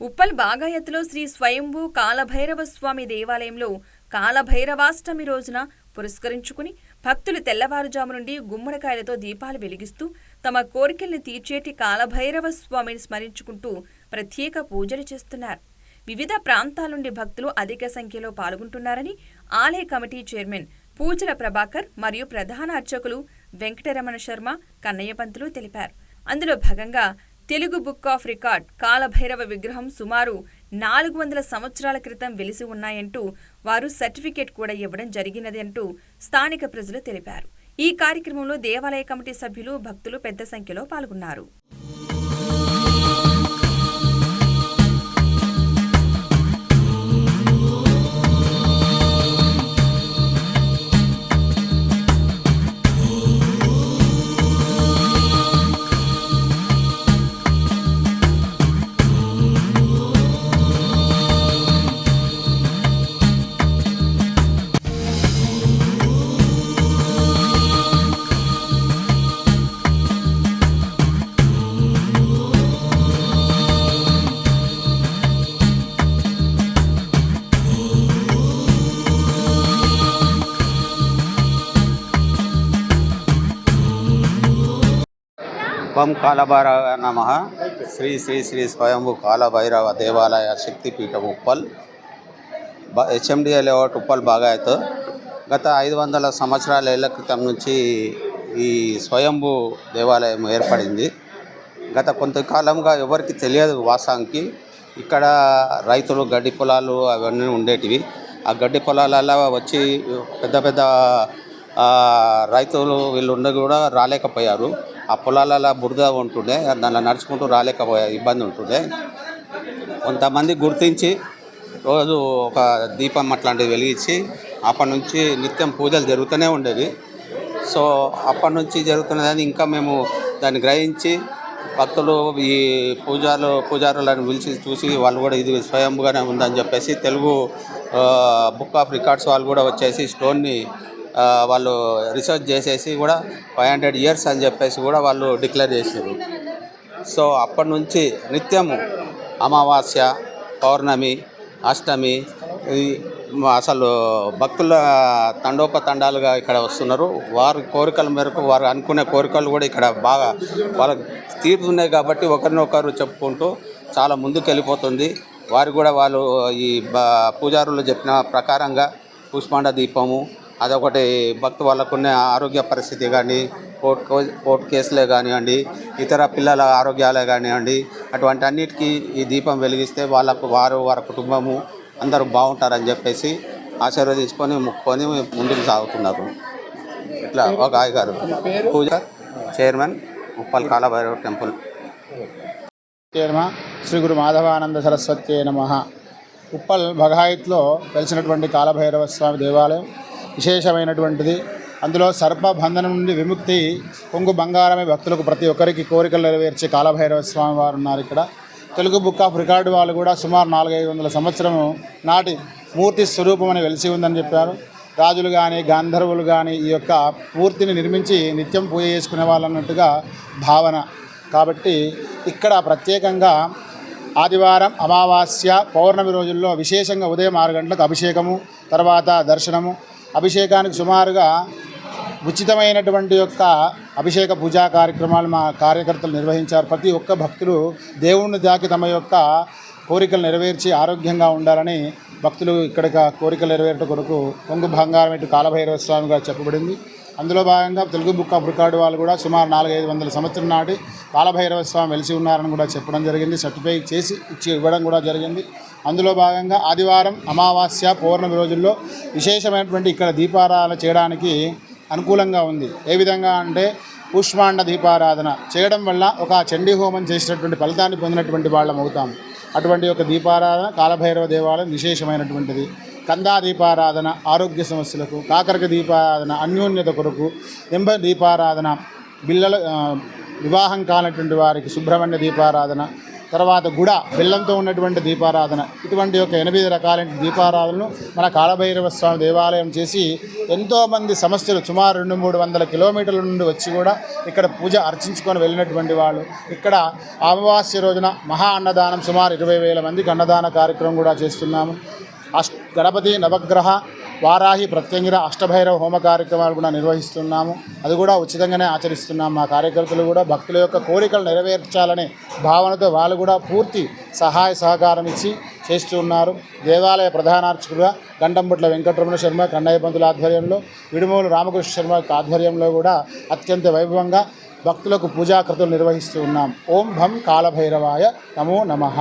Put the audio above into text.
ఉప్పల్ బాగాయత్లో శ్రీ స్వయంభూ కాలభైరవ స్వామి దేవాలయంలో కాలభైరవాష్టమి రోజున పురస్కరించుకుని భక్తులు తెల్లవారుజాము నుండి గుమ్మడికాయలతో దీపాలు వెలిగిస్తూ తమ కోరికల్ని తీర్చేటి కాలభైరవ స్వామిని స్మరించుకుంటూ ప్రత్యేక పూజలు చేస్తున్నారు. వివిధ ప్రాంతాల నుండి భక్తులు అధిక సంఖ్యలో పాల్గొంటున్నారని ఆలయ కమిటీ చైర్మన్ పూజల ప్రభాకర్ మరియు ప్రధాన అర్చకులు వెంకటరమణ శర్మ కన్నయ్య పంతులు తెలిపారు. అందులో భాగంగా Telugu book of record Kalabhairava విగ్రహం సుమారు నాలుగు వందల సంవత్సరాల క్రితం వెలిసి ఉన్నాయంటూ వారు సర్టిఫికేట్ కూడా ఇవ్వడం జరిగినది అంటూ స్థానిక ప్రజలు తెలిపారు. ఈ కార్యక్రమంలో దేవాలయ కమిటీ సభ్యులు భక్తులు పెద్ద సంఖ్యలో పాల్గొన్నారు. ఓం కాలభైరవ నమ. శ్రీ శ్రీ శ్రీ స్వయంభు కాలభైరవ దేవాలయ శక్తిపీఠం ఉప్పల్. బ హెచ్ఎండిఏ లేఅవుట్ ఉప్పల్ బాగాయత్. గత ఐదు వందల సంవత్సరాల ఏళ్ళ క్రితం నుంచి ఈ స్వయంభు దేవాలయం ఏర్పడింది. గత కొంతకాలంగా ఎవరికి తెలియదు వాసానికి ఇక్కడ రైతులు గడ్డి పొలాలు అవన్నీ ఉండేటివి. ఆ గడ్డి పొలాలలో వచ్చి పెద్ద పెద్ద రైతులు వీళ్ళు ఉండి కూడా రాలేకపోయారు. ఆ పొలాలలో బురద ఉంటుండే దానిలో నడుచుకుంటూ రాలేకపోయా ఇబ్బంది ఉంటుండే. కొంతమంది గుర్తించి రోజు ఒక దీపం అట్లాంటివి వెలిగించి అప్పటి నుంచి నిత్యం పూజలు జరుగుతూనే ఉండేవి. సో అప్పటి నుంచి జరుగుతున్నదని ఇంకా మేము దాన్ని గ్రహించి భక్తులు ఈ పూజారు పూజారులను పిలిచి చూసి వాళ్ళు కూడా ఇది స్వయంగానే ఉందని చెప్పేసి తెలుగు బుక్ ఆఫ్ రికార్డ్స్ వాళ్ళు కూడా వచ్చేసి స్టోన్ని వాళ్ళు రీసెర్చ్ చేసేసి కూడా ఫైవ్ హండ్రెడ్ ఇయర్స్ అని చెప్పేసి కూడా వాళ్ళు డిక్లేర్ చేశారు సో అప్పటి నుంచి నిత్యము అమావాస్య పౌర్ణమి అష్టమి ఈ అసలు భక్తుల తండోపతండాలుగా ఇక్కడ వస్తున్నారు. వారి కోరికల మేరకు వారు అనుకునే కోరికలు కూడా ఇక్కడ బాగా వాళ్ళకి తీరుతున్నాయి కాబట్టి ఒకరినొకరు చెప్పుకుంటూ చాలా ముందుకు వెళ్ళిపోతుంది. వారు కూడా వాళ్ళు ఈ బ- పూజారులు చెప్పిన ప్రకారంగా పుష్పాండ దీపము అదొకటి భక్తు వాళ్ళకున్న ఆరోగ్య పరిస్థితి కానీ కోర్టు కోర్టు కేసులే కానివ్వండి ఇతర పిల్లల ఆరోగ్యాలే కానివ్వండి అటువంటి అన్నిటికీ ఈ దీపం వెలిగిస్తే వాళ్ళకు వారు వారి కుటుంబము అందరూ బాగుంటారని చెప్పేసి ఆశీర్వదించుకొని ముక్కొని ముందుకు సాగుతున్నారు. ఇట్లా ఒక గారు పూజ చైర్మన్ ఉప్పల్ కాలభైరవ టెంపుల్. శ్రీ గురు మాధవానంద సరస్వతి నమ. ఉప్పల్ బఘాయిత్లో వెలిసినటువంటి కాలభైరవ స్వామి దేవాలయం విశేషమైనటువంటిది. అందులో సర్ప బంధనం నుండి విముక్తి కొంగు బంగారమే భక్తులకు ప్రతి ఒక్కరికి కోరికలు నెరవేర్చే కాలభైరవ స్వామి వారు ఉన్నారు ఇక్కడ. తెలుగు బుక్ ఆఫ్ రికార్డు వాళ్ళు కూడా సుమారు నాలుగైదు వందల సంవత్సరం నాటి మూర్తి స్వరూపం అని వెలిసి ఉందని చెప్పారు. రాజులు కానీ గాంధర్వులు కానీ ఈ యొక్క మూర్తిని నిర్మించి నిత్యం పూజ చేసుకునే వాళ్ళు అన్నట్టుగా భావన. కాబట్టి ఇక్కడ ప్రత్యేకంగా ఆదివారం అమావాస్య పౌర్ణమి రోజుల్లో విశేషంగా ఉదయం ఆరు గంటలకు అభిషేకము తర్వాత దర్శనము అభిషేకానికి సుమారుగా ఉచితమైనటువంటి యొక్క అభిషేక పూజా కార్యక్రమాలు మా కార్యకర్తలు నిర్వహించారు. ప్రతి ఒక్క భక్తులు దేవుణ్ణి దాకి తమ యొక్క కోరికలు నెరవేర్చి ఆరోగ్యంగా ఉండాలని భక్తులు ఇక్కడ కోరికలు నెరవేరట కొరకు కొంగు బంగారం ఇటు కాలభైరవ స్వామిగా చెప్పబడింది. అందులో భాగంగా తెలుగు బుక్ ఆఫ్ రికార్డు వాళ్ళు కూడా సుమారు నాలుగైదు వందల సంవత్సరం నాటి కాలభైరవ స్వామి వెలిసి ఉన్నారని కూడా చెప్పడం జరిగింది. సర్టిఫై చేసి ఇచ్చి ఇవ్వడం కూడా జరిగింది. అందులో భాగంగా ఆదివారం అమావాస్య పౌర్ణమి రోజుల్లో విశేషమైనటువంటి ఇక్కడ దీపారాధన చేయడానికి అనుకూలంగా ఉంది. ఏ విధంగా అంటే పుష్పాండ దీపారాధన చేయడం వల్ల ఒక చండీ హోమం చేసినటువంటి ఫలితాన్ని పొందినటువంటి వాళ్ళం అవుతాం. అటువంటి యొక్క దీపారాధన కాలభైరవ దేవాలయం విశేషమైనటువంటిది. కందా దీపారాధన ఆరోగ్య సమస్యలకు కాకరక దీపారాధన అన్యోన్యత కొరకు నింబ దీపారాధన బిల్లల వివాహం కానటువంటి వారికి సుబ్రహ్మణ్య దీపారాధన తర్వాత గుడ బెల్లంతో ఉన్నటువంటి దీపారాధన. ఇటువంటి యొక్క ఎనిమిది రకాలైన దీపారాధనలు మన కాలభైరవ స్వామి దేవాలయం చేసి ఎంతోమంది సమస్యలు సుమారు రెండు మూడు వందల కిలోమీటర్ల నుండి వచ్చి కూడా ఇక్కడ పూజ అర్చించుకొని వెళ్ళినటువంటి వాళ్ళు. ఇక్కడ అమావాస్య రోజున మహా అన్నదానం సుమారు ఇరవై వేల మందికి అన్నదాన కార్యక్రమం కూడా చేస్తున్నాము. అష్ గణపతి నవగ్రహ వారాహి ప్రత్యంగిర అష్టభైరవ హోమ కార్యక్రమాలు కూడా నిర్వహిస్తున్నాము. అది కూడా ఉచితంగానే ఆచరిస్తున్నాం. మా కార్యకర్తలు కూడా భక్తుల యొక్క కోరికలు నెరవేర్చాలనే భావనతో వాళ్ళు కూడా పూర్తి సహాయ సహకారం ఇచ్చి చేస్తూ ఉన్నారు. దేవాలయ ప్రధానార్చకుడుగా గంటంబుట్ల వెంకటరమణ శర్మ కన్నయ్య పంతుల ఆధ్వర్యంలో విడుమూలు రామకృష్ణ శర్మ ఆధ్వర్యంలో కూడా అత్యంత వైభవంగా భక్తులకు పూజాకృతులు నిర్వహిస్తూ ఉన్నాం. ఓం భం కాలభైరవాయ నమో నమః.